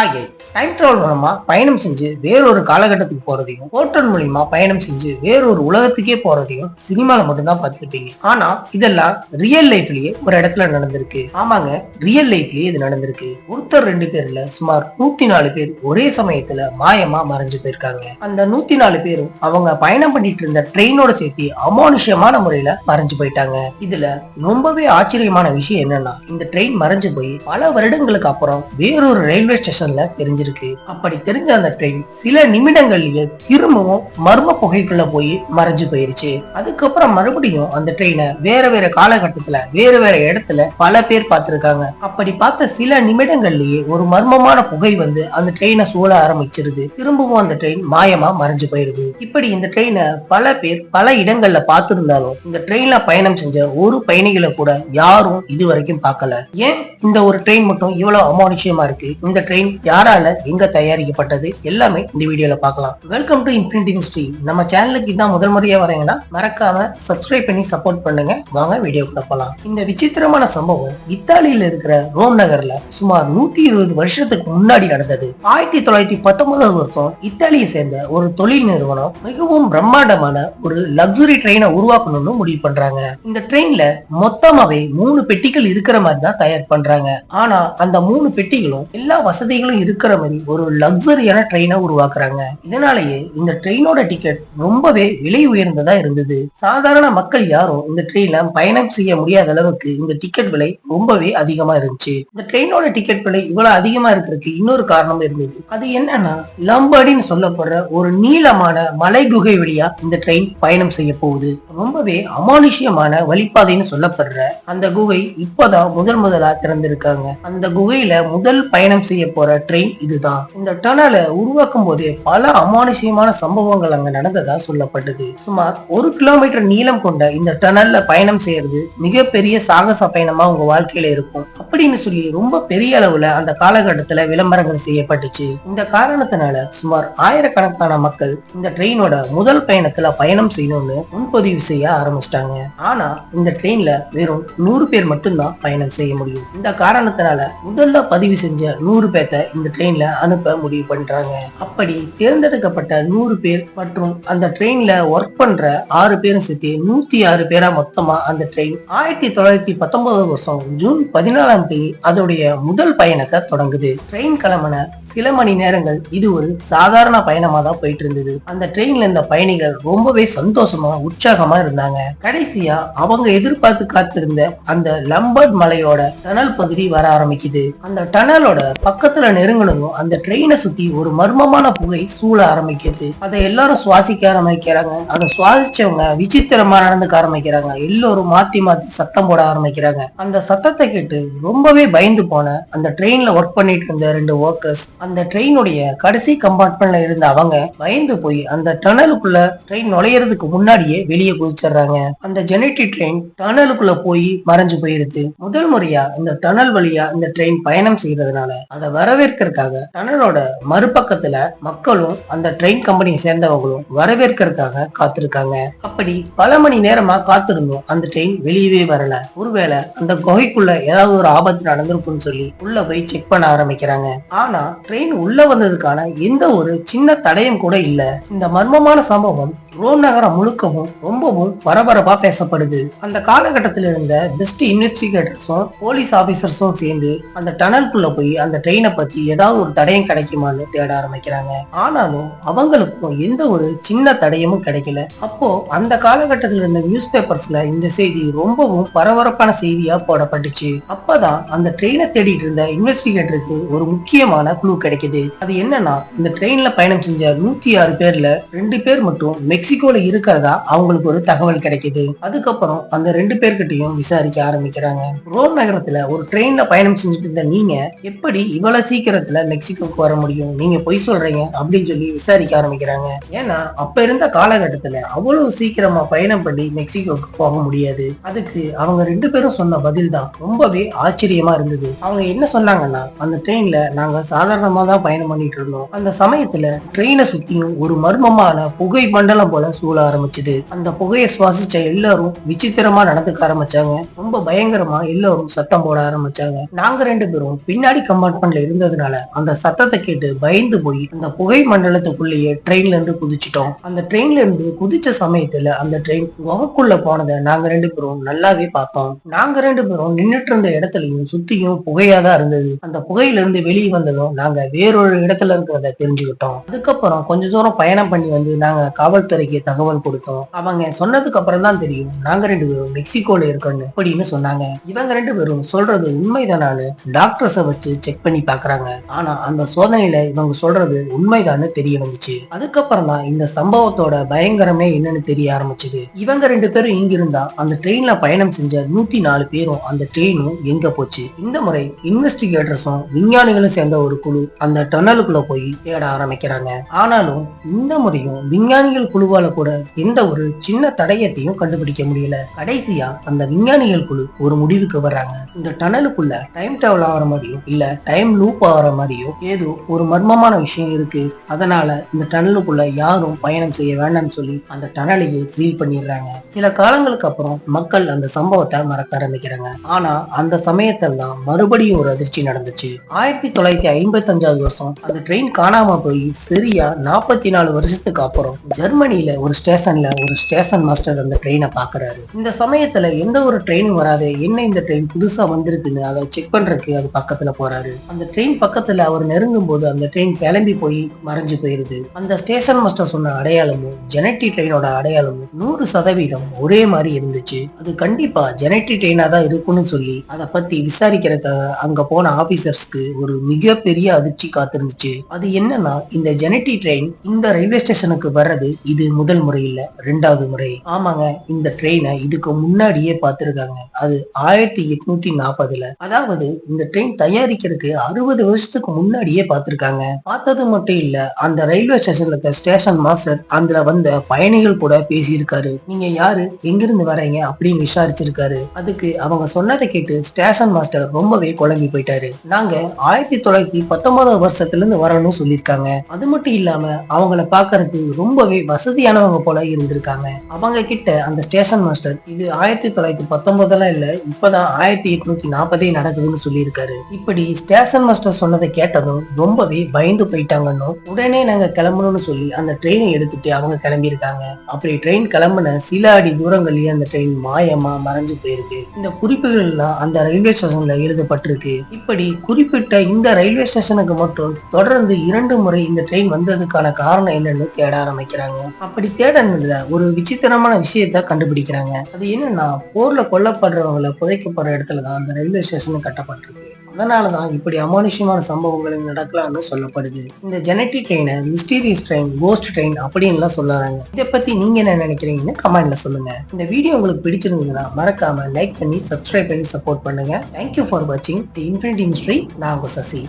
ஆகியவை time travel மூலமா பயணம் செஞ்சு வேறொரு காலகட்டத்துக்கு போறதையும் போர்ட்டல் மூலியமா பயணம் செஞ்சு வேறொரு உலகத்துக்கே போறதையும் சினிமால மட்டும்தான் பார்த்துருப்பீங்க ஆனா இதெல்லாம் ரியல் லைஃப்லயே ஒரு இடத்துல நடந்திருக்கு. ஆமாங்க ரியல் லைஃப்லயே இது நடந்திருக்கு. ஒருத்தர் ரெண்டு பேர்ல சுமார் நூத்தி நாலு பேர் ஒரே சமயத்துல மாயமா மறைஞ்சு போயிருக்காங்க. அந்த நூத்தி நாலு பேரும் அவங்க பயணம் பண்ணிட்டு இருந்த ட்ரெயினோட சேர்த்து அமானுஷ்யமான முறையில மறைஞ்சு போயிட்டாங்க. இதுல ரொம்பவே ஆச்சரியமான விஷயம் என்னன்னா இந்த ட்ரெயின் மறைஞ்சு போய் பல வருடங்களுக்கு அப்புறம் வேறொரு ரயில்வே ஸ்டேஷன் ஸ்டேஷன்ல தெரிஞ்சிருக்கு. அப்படி தெரிஞ்ச அந்த ட்ரெயின் சில நிமிடங்கள்லயே திரும்பவும் மர்ம புகைக்குள்ள போய் மறைஞ்சு போயிருச்சு. அதுக்கப்புறம் மறுபடியும் அந்த ட்ரெயினை வேற வேற காலகட்டத்துல வேற வேற இடத்துல பல பேர் பார்த்திருக்காங்க. அப்படி பார்த்த சில நிமிடங்கள்லயே ஒரு மர்மமான புகை வந்து அந்த ட்ரெயினை சூழ ஆரம்பிச்சிருது. திரும்பவும் அந்த ட்ரெயின் மாயமா மறைஞ்சு போயிடுது இப்படி இந்த ட்ரெயினை பல பேர் பல இடங்கள்ல பார்த்திருந்தாலும் இந்த ட்ரெயின்ல பயணம் செஞ்ச ஒரு பயணிகளை கூட யாரும் இது வரைக்கும் பார்க்கல. ஏன் இந்த ஒரு ட்ரெயின் மட்டும் இவ்வளவு அமானுஷ்யமா இருக்கு? இந்த ட்ரெயின் யாரால எங்க தயாரிக்கப்பட்டது எல்லாமே இந்த வீடியோல பார்க்கலாம். வெல்கம் டு இன்ஃபினிட்டி ஹிஸ்டரி நம்ம சேனலுக்கு இதான் முதல் முறையா வரீங்கன்னா மறக்காம சப்ஸ்கிரைப் பண்ணி சப்போர்ட் பண்ணுங்க. வாங்க வீடியோக்குள்ள போலாம். இந்த விசித்திரமான சம்பவம் இத்தாலியில இருக்கிற ரோம் நகர்ல சுமார் நூத்தி இருபது வருஷத்துக்கு முன்னாடி நடந்தது. ஆயிரத்தி தொள்ளாயிரத்தி பத்தொன்பதாவது வருஷம் இத்தாலியை சேர்ந்த ஒரு தொழில் நிறுவனம் மிகவும் பிரம்மாண்டமான ஒரு லக்ஸுரி ட்ரெயினை உருவாக்கணும்னு முடிவு பண்றாங்க. இந்த ட்ரெயின்ல மொத்தமாவே மூணு பெட்டிகள் இருக்கிற மாதிரி தான் தயார் பண்றாங்க. ஆனா அந்த மூணு பெட்டிகளும் எல்லா வசதியும் வசதிகளும் இருக்கிற மாதிரி ஒரு லக்ஸரியான ட்ரெயினை உருவாக்குறாங்க. இதனாலேயே இந்த ட்ரெயினோட டிக்கெட் ரொம்பவே விலை உயர்ந்ததா இருந்தது. சாதாரண மக்கள் யாரும் இந்த ட்ரெயின்ல பயணம் செய்ய முடியாத அளவுக்கு இந்த டிக்கெட் விலை ரொம்பவே அதிகமா இருந்துச்சு. இந்த ட்ரெயினோட டிக்கெட் விலை இவ்வளவு அதிகமா இருக்கிறதுக்கு இன்னொரு காரணம் இருந்தது. அது என்னன்னா லம்பாடின்னு சொல்லப்படுற ஒரு நீளமான மலை குகை வழியா இந்த ட்ரெயின் பயணம் செய்ய போகுது. ரொம்பவே அமானுஷ்யமான வழிப்பாதைன்னு சொல்லப்படுற அந்த குகை இப்பதான் முதல் முதலா திறந்திருக்காங்க. அந்த குகையில முதல் பயணம் செய்ய போற ட்ரெயின் இதுதான். இந்த டனலை உருவாக்கும் போதே பல அமானுஷ்யமான சம்பவங்கள் அங்க நடந்ததா சொல்லப்பட்டது. சுமார் ஒரு கிலோமீட்டர் நீளம் கொண்ட இந்த டனல்ல பயணம் செய்யறது மிகப்பெரிய சாகச பயணமா உங்க வாழ்க்கையில இருக்கும். அப்படின்னு சொல்லி ரொம்ப பெரிய அளவுல அந்த காலகட்டத்துல விளம்பரங்கள் செய்யப்பட்டுச்சு. இந்த காரணத்தினால சுமார் ஆயிரக்கணக்கான மக்கள் இந்த ட்ரெயினோட முதல் பயணத்துல பயணம் செய்யணும்னு முன்பதிவு செய்ய ஆரம்பிச்சிட்டாங்க. ஆனா இந்த ட்ரெயின்ல வெறும் நூறு பேர் மட்டும்தான் பயணம் செய்ய முடியும். இந்த காரணத்தினால முதல்ல பதிவு செஞ்ச நூறு பேர்த்த இந்த ட்ரெயின்ல அனுப்ப முடிவு பண்றாங்க. அப்படி தேர்ந்தெடுக்கப்பட்ட நூறு பேர் மற்றும் அந்த ட்ரெயின்ல ஒர்க் பண்ற ஆறு பேரும் சேர்த்து நூத்தி ஆறு பேரா மொத்தமா அந்த ட்ரெயின் ஆயிரத்தி தொள்ளாயிரத்தி பத்தொன்பது வருஷம் ஜூன் பதினாலாம் தேதி அதோடைய முதல் பயணத்தை தொடங்குது. ட்ரெயின் கிளம்பின சில மணி நேரங்கள் இது ஒரு சாதாரண பயணமா தான் போயிட்டு இருந்தது. அந்த ட்ரெயின்ல இருந்த பயணிகள் ரொம்பவே சந்தோஷமா உற்சாகமா இருந்தாங்க. கடைசியா அவங்க எதிர்பார்த்து காத்திருந்த அந்த லம்பர்ட் மலையோட டனல் பகுதி வர ஆரம்பிக்குது. அந்த டனலோட பக்கத்துல நெருங்கினதும் அந்த ட்ரெயினை சுத்தி ஒரு மர்மமான புகை சூழ ஆரம்பிக்குது. அதை எல்லாரும் சுவாசிக்க ஆரம்பிக்கிறாங்க. அதை சுவாசிச்சவங்க விசித்திரமா நடந்துக்க ஆரம்பிக்கிறாங்க. எல்லோரும் மாத்தி மாத்தி சத்தம் போட ஆரம்பிக்கிறாங்க. அந்த சத்தத்தை கேட்டு ரொம்பவே பயந்து போன அந்த ட்ரெயின்ல ஒர்க் பண்ணிட்டு இருந்த ரெண்டு ஒர்க்கர்ஸ் அந்த ட்ரெயினுடைய கடைசி கம்பார்ட்மெண்ட்ல இருந்த அவங்க பயந்து போய் அந்த டனலுக்குள்ள ட்ரெயின் நுழையறதுக்கு முன்னாடியே வெளியே குதிச்சிடுறாங்க. அந்த ஜெனட்டி ட்ரெயின் டனலுக்குள்ள போய் மறைஞ்சு போயிருது முதல் முறையா இந்த டனல் வழியா இந்த ட்ரெயின் பயணம் செய்யறதுனால அதை வரவேற்கிறதுக்காக டனலோட மறுபக்கத்துல மக்களும் அந்த ட்ரெயின் கம்பெனியை சேர்ந்தவங்களும் வரவேற்கிறதுக்காக காத்திருக்காங்க. அப்படி பல மணி நேரமா காத்திருந்தோம் அந்த ட்ரெயின் வெளியவே வரல. ஒருவேளை அந்த குகைக்குள்ள ஏதாவது ஒரு ஆபத்து நடந்திருக்கும்னு சொல்லி உள்ள போய் செக் பண்ண ஆரம்பிக்கிறாங்க. ஆனா ட்ரெயின் உள்ள வந்ததுக்கான எந்த ஒரு சின்ன தடையும் கூட இல்ல. இந்த மர்மமான சம்பவம் ரோம் நகரம் முழுக்கவும் ரொம்பவும் பரபரப்பா பேசப்படுது. அந்த காலகட்டத்தில் இருந்த பெஸ்ட் இன்வெஸ்டிகேட்டர்ஸும் போலீஸ் ஆபீசர்ஸும் சேர்ந்து அந்த டனலுக்குள்ள போய் அந்த ட்ரெயினை பத்தி ஏதாவது ஒரு தடயம் கிடைக்குமான்னு தேட ஆரம்பிக்கிறாங்க. ஆனாலும் அவங்களுக்கும் எந்த ஒரு சின்ன தடயமும் கிடைக்கல. அப்போ அந்த காலகட்டத்தில் இருந்த நியூஸ் பேப்பர்ஸ்ல இந்த செய்தி ரொம்பவும் பரபரப்பான செய்தியா போடப்பட்டுச்சு. அப்பதான் அந்த ட்ரெயினை தேடிட்டு இருந்த இன்வெஸ்டிகேட்டருக்கு ஒரு முக்கியமான குழு கிடைக்குது. அது என்னன்னா இந்த ட்ரெயின்ல பயணம் செஞ்ச நூத்தி ஆறு பேர்ல ரெண்டு பேர் மட்டும் மெக்சிகோல இருக்கிறதா அவங்களுக்கு ஒரு தகவல் கிடைக்குது. அதுக்கப்புறம் அந்த ரெண்டு பேர்கிட்டயும் விசாரிக்க ஆரம்பிக்கிறாங்க. ரோம் நகரத்துல ஒரு ட்ரெயின்ல பயணம் செஞ்சுட்டு இருந்த நீங்க எப்படி இவ்வளவு சீக்கிரத்துல மெக்சிகோக்கு வர முடியும். நீங்க பொய் சொல்றீங்க அப்படின்னு சொல்லி விசாரிக்க ஆரம்பிக்கிறாங்க. ஏன்னா அப்ப இருந்த காலகட்டத்துல அவ்வளவு சீக்கிரமா பயணம் பண்ணி மெக்சிகோக்கு போக முடியாது. அதுக்கு அவங்க ரெண்டு பேரும் சொன்ன பதில் தான் ரொம்பவே ஆச்சரியமா இருந்தது. அவங்க என்ன சொன்னாங்கன்னா அந்த ட்ரெயின்ல நாங்க சாதாரணமா தான் பயணம் பண்ணிட்டு இருந்தோம். அந்த சமயத்துல ட்ரெயினை சுத்தியும் ஒரு மர்மமான புகை மண்டலம் போல சூழ ஆரம்பிச்சது. அந்த புகையை சுவாசிச்ச எல்லாரும் விசித்திரமா நடந்துக்க ஆரம்பிச்சாங்க. ரொம்ப பயங்கரமா எல்லாரும் சத்தம் போட ஆரம்பிச்சாங்க. நாங்க ரெண்டு பேரும் பின்னாடி கம்பார்ட்மெண்ட்ல இருந்து இருந்ததுனால அந்த சத்தத்தை கேட்டு பயந்து போய் அந்த புகை மண்டலத்துக்குள்ளேயே ட்ரெயின்ல இருந்து குதிச்சிட்டோம். அந்த ட்ரெயின்ல இருந்து குதிச்ச சமயத்துல அந்த ட்ரெயின் குகைக்குள்ள போனதை நாங்க ரெண்டு பேரும் நல்லாவே பார்த்தோம். நாங்க ரெண்டு பேரும் நின்னுட்டு இருந்த இடத்துலயும் சுத்தியும் புகையாதான் இருந்தது. அந்த புகையில இருந்து வெளியே வந்ததும் நாங்க வேறொரு இடத்துல இருக்கிறத தெரிஞ்சுக்கிட்டோம் அதுக்கப்புறம் கொஞ்ச தூரம் பயணம் பண்ணி வந்து நாங்க காவல்துறைக்கு தகவல் கொடுத்தோம். அவங்க சொன்னதுக்கு அப்புறம் தான் தெரியும் நாங்க ரெண்டு பேரும் மெக்சிகோல இருக்கோம்னு அப்படின்னு சொன்னாங்க. இவங்க ரெண்டு பேரும் சொல்றது உண்மைதானான்னு டாக்டர்ஸை வச்சு செக் பண்ணி பாக்குறாங்க ஆனா அந்த சோதனையில இவங்க சொல்றது உண்மைதான்னு தெரிய வந்துச்சு. அதுக்கப்புறம் தான் இந்த சம்பவத்தோட பயங்கரமே என்னன்னு தெரிய ஆரம்பிச்சது. இவங்க ரெண்டு பேரும் இங்க இருந்தா அந்த ட்ரெயின்ல பயணம் செஞ்ச நூத்தி நாலு பேரும் அந்த ட்ரெயினும் எங்க போச்சு? இந்த முறை இன்வெஸ்டிகேட்டர்ஸும் விஞ்ஞானிகளும் சேர்ந்த ஒரு குழு அந்த டனலுக்குள்ள போய் தேட ஆரம்பிக்கிறாங்க. ஆனாலும் இந்த முறையும் விஞ்ஞானிகள் குழுவால கூட எந்த ஒரு சின்ன தடயத்தையும் கண்டுபிடிக்க முடியல. கடைசியா அந்த விஞ்ஞானிகள் குழு ஒரு முடிவுக்கு வர்றாங்க. இந்த டனலுக்குள்ள டைம் டிராவல் ஆகிற மாதிரியும் இல்ல டைம் லூப் ஆகிற மாதிரியோ ஏதோ ஒரு மர்மமான விஷயம் இருக்கு. அதனால இந்த டனலுக்குள்ள யாரும் பயணம் செய்ய வேண்டாம்னு சொல்லி அந்த டனலையே சீல் பண்ணிடுறாங்க. சில காலங்களுக்கு அப்புறம் மக்கள் அந்த சம்பவத்தை மறக்க ஆரம்பிக்கிறாங்க. ஆனா அந்த சமயத்தில் தான் மறுபடியும் ஒரு அதிர்ச்சி நடந்துச்சு. ஆயிரத்தி தொள்ளாயிரத்தி ஐம்பத்தி அஞ்சாவது வருஷம் அந்த ட்ரெயின் காணாம போய் சரியா நாற்பத்தி நாலு வருஷத்துக்கு அப்புறம் ஜெர்மனியில ஒரு ஸ்டேஷன்ல ஒரு ஸ்டேஷன் மாஸ்டர் அந்த ட்ரெயினை பாக்குறாரு. இந்த சமயத்துல எந்த ஒரு ட்ரெயினும் வராது. என்ன இந்த ட்ரெயின் புதுசா வந்திருக்குன்னு அதை செக் பண்றதுக்கு அது பக்கத்துல போறாரு. அந்த ட்ரெயின் பக்கத்துல அவர் நெருங்கும் போது அந்த ட்ரெயின் கிளம்பி போய் மறைஞ்சு போயிருது. அந்த ஸ்டேஷன் மாஸ்டர் சொன்ன அடையாளமும் ஜெனட்டி ட்ரெயினோட அடையாளமும் நூறு சதவீதம் ஒரே மாதிரி இருந்துச்சு. அது கண்டிப்பா ஜெனட்டி ட்ரெயினா தான் இருக்கும்னு சொல்லி அதை பத்தி விசாரிக்கிறதுக்காக அங்க போன ஆபீசர்ஸ்க்கு ஒரு மிகப்பெரிய அதிர்ச்சி காத்திருந்துச்சு. அது என்னன்னா இந்த ஜெனட்டி ட்ரெயின் இந்த ரயில்வே ஸ்டேஷனுக்கு வர்றது இது முதல் முறை இல்ல ரெண்டாவது முறை. ஆமாங்க இந்த ட்ரெயினை இதுக்கு முன்னாடியே பார்த்திருக்காங்க. அது ஆயிரத்தி எட்நூத்தி நாற்பதுல. அதாவது இந்த ட்ரெயின் தயாரிக்கிறதுக்கு அறுபது வருஷத்துக்கு முன்னாடியே பார்த்திருக்காங்க. பார்த்தது மட்டும் இல்ல அந்த ரயில்வே ஸ்டேஷன்ல இருக்க ஸ்டேஷன் மாஸ்டர் அதுல வந்த பயணிகள் கூட பேசியிருக்காரு. நீங்க யாரு? எங்கிருந்து வரீங்க அப்படின்னு விசாரிச்சிருக்காரு. அதுக்கு அவங்க சொன்னதை கேட்டு ஸ்டேஷன் மாஸ்டர் ரொம்பவே குழம்பி போயிட்டாரு. நாங்க ஆயிரத்தி தொள்ளாயிரத்தி பத்தொன்பதாம் வருஷத்துல இருந்து வரணும்னு சொல்லியிருக்காங்க. அது மட்டும் இல்லாம அவங்கள பாக்குறதுக்கு ரொம்பவே வசதியானவங்க போல இருந்திருக்காங்க. அவங்க கிட்ட அந்த ஸ்டேஷன் மாஸ்டர் இது ஆயிரத்தி தொள்ளாயிரத்தி பத்தொன்பதுலாம் இல்ல இப்பதான் ஆயிரத்தி எட்நூத்தி நாற்பதே நடக்குதுன்னு சொல்லியிருக்காரு. இப்படி ஸ்டேஷன் மாஸ்டர் சொன்னதை கேட்டதும் ரொம்பவே பயந்து போயிட்டாங்கன்னு உடனே நாங்க கிளம்பணும்னு சொல்லி அந்த ட்ரெயினை எடுத்துட்டு அவங்க கிளம்பியிருக்காங்க. அப்படி ட்ரெயின் கிளம்புன சில அடி தூரங்கள்லயே அந்த ட்ரெயின் மாயமா மறைஞ்சு போயிருக்கு. இந்த குறிப்புகள் எல்லாம் அந்த ரயில்வே ஸ்டேஷன்ல எழுதப்பட்டிருக்கு. இப்படி குறிப்பிட்ட இந்த ரயில்வே ஸ்டேஷனுக்கு மட்டும் தொடர்ந்து இரண்டு முறை இந்த ட்ரெயின் வந்ததுக்கான காரணம் என்னன்னு தேட ஆரம்பிக்கிறாங்க. அப்படி தேடல ஒரு விசித்திரமான விஷயத்த கண்டுபிடிக்கிறாங்க. அது என்னன்னா போர்ல கொல்லப்படுறவங்களை புதைக்கப்படுற இடத்துல தான் அந்த ரயில்வே ஸ்டேஷன் கட்டப்பட்டிருக்கு. அதனாலதான் இப்படி அமானுஷ்யமான சம்பவங்கள் நடக்கலாம்னு சொல்லப்படுது. இந்த ஜெனட்டிக் ட்ரெயினை மிஸ்டீரியஸ் ட்ரெயின் கோஸ்ட் ட்ரெயின் அப்படின்லாம் சொல்லுறாங்க. இதை பத்தி நீங்க என்ன நினைக்கிறீங்கன்னு கமெண்ட்ல சொல்லுங்க. இந்த வீடியோ உங்களுக்கு பிடிச்சிருந்ததுன்னா மறக்காம லைக் பண்ணி சப்ஸ்கிரைப் பண்ணி சப்போர்ட் பண்ணுங்க. தேங்க்யூ ஃபார் வாட்சிங் தி இன்ஃபினிட்டி மிஸ்ட்ரி நான் உங்க சசி.